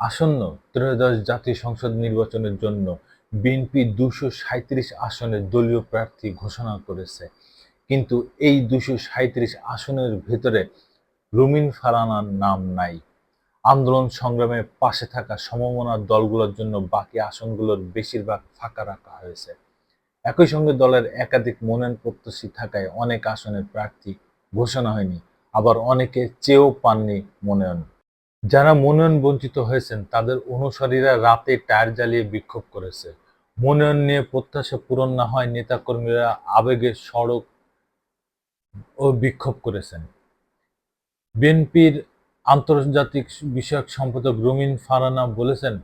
আসন্ন ত্রয়োদশ জাতীয় সংসদ নির্বাচনের জন্য বিএনপি দুশো সাঁইত্রিশ আসনের দলীয় প্রার্থী ঘোষণা করেছে। কিন্তু এই দুশো সাঁইত্রিশ আসনের ভেতরে রুমিন ফারানার নাম নাই। আন্দোলন সংগ্রামে পাশে থাকা সমমনার দলগুলোর জন্য বাকি আসনগুলোর বেশিরভাগ ফাঁকা রাখা হয়েছে। একই সঙ্গে দলের একাধিক মনোনয়ন প্রত্যাশী থাকায় অনেক আসনের প্রার্থী ঘোষণা হয়নি, আবার অনেকে চেয়েও পাননি মনোনয়ন। যারা মনোনয়ন বঞ্চিত হয়েছেন, তাদের অনুসারীরা রাতে টায়ার জ্বালিয়ে বিক্ষোভ করেছে। মনোনয়ন নিয়ে প্রত্যাশা পূরণ না হয় নেতাকর্মীরা আবেগে সড়ক ও বিক্ষোভ করেছেন। বিএনপির আন্তর্জাতিক বিষয়ক সম্পাদক রুমিন ফারানা বলেছেন,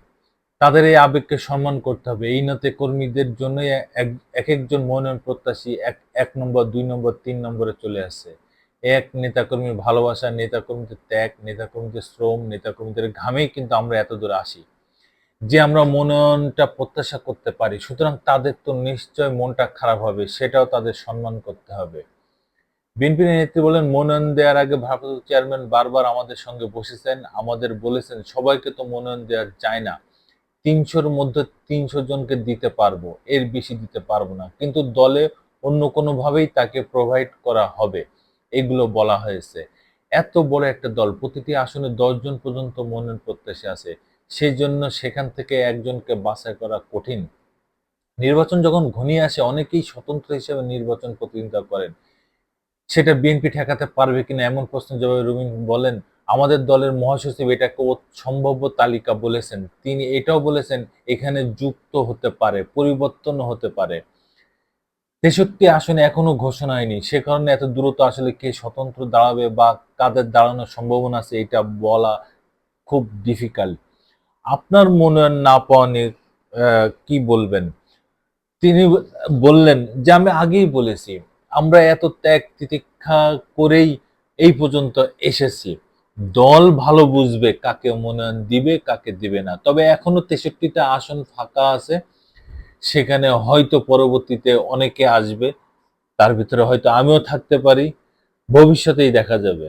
তাদের এই আবেগকে সম্মান করতে হবে। এই নাতে কর্মীদের জন্যই এক- এক একজন মনোনয়ন প্রত্যাশী এক এক নম্বর, দুই নম্বর, তিন নম্বরে চলে আসছে এক নেতাকর্মীর ভালোবাসা, নেতাকর্মীদের ত্যাগ, নেতাকর্মীদের শ্রম, নেতাকর্মীদের ঘামেই কিন্তু আমরা এত দূরে আসি যে আমরা মনোনয়নটা প্রত্যাশা করতে পারি। সুতরাং তাদের তো নিশ্চয় মনটা খারাপ হবে, সেটাও তাদের সম্মান করতে হবে। বিএনপি নেত্রী বলেন, মনোনয়ন দেওয়ার আগে ভারপ্রাপ্ত চেয়ারম্যান বারবার আমাদের সঙ্গে বসেছেন, আমাদের বলেছেন, সবাইকে তো মনোনয়ন দেওয়া যায় না। তিনশোর মধ্যে তিনশো জনকে দিতে পারব, এর বেশি দিতে পারব না। কিন্তু দলে অন্য কোনোভাবেই তাকে প্রোভাইড করা হবে। এগুলো বলা হয়েছে। এত বড় একটা দল, প্রতিটি আসনে দশজন পর্যন্ত মনোনয়ন প্রত্যাশী আছে। সেই জন্য সেখান থেকে একজনকে বাছাই করা কঠিন। নির্বাচন যখন ঘনিয়ে আসে, অনেকেই স্বতন্ত্র হিসেবে নির্বাচন প্রতিনিধিত্ব করেন। সেটা বিএনপি ঠেকাতে পারবে কিনা এমন প্রশ্ন জবাবে রুমিন বলেন, আমাদের দলের মহাসচিব এটাকে সম্ভাব্য তালিকা বলেছেন। তিনি এটাও বলেছেন, এখানে যুক্ত হতে পারে পরিবর্তন হতে পারে। তেষট্টি আসনে এখনও ঘোষণা হয়নি। সে কারণে এত দ্রুত আসলে কে স্বতন্ত্র দাঁড়াবে বা কাদের দাঁড়ানোর সম্ভাবনা আছে, এটা বলা খুব ডিফিকাল্ট আপনার মনোনয়ন না পাওয়া কি বলবেন? তিনি বললেন যে, আমি আগেই বলেছি, আমরা এত ত্যাগ তিতিক্ষা করেই এই পর্যন্ত এসেছি। দল ভালো বুঝবে কাকে মনোনয়ন দিবে, কাকে দিবে না। তবে এখনও তেষট্টিটা আসন ফাঁকা আছে। সেখানে হয়তো পরবর্তীতে অনেকে আসবে তার ভিতরে হয়তো আমিও থাকতে পারি ভবিষ্যতেই দেখা যাবে।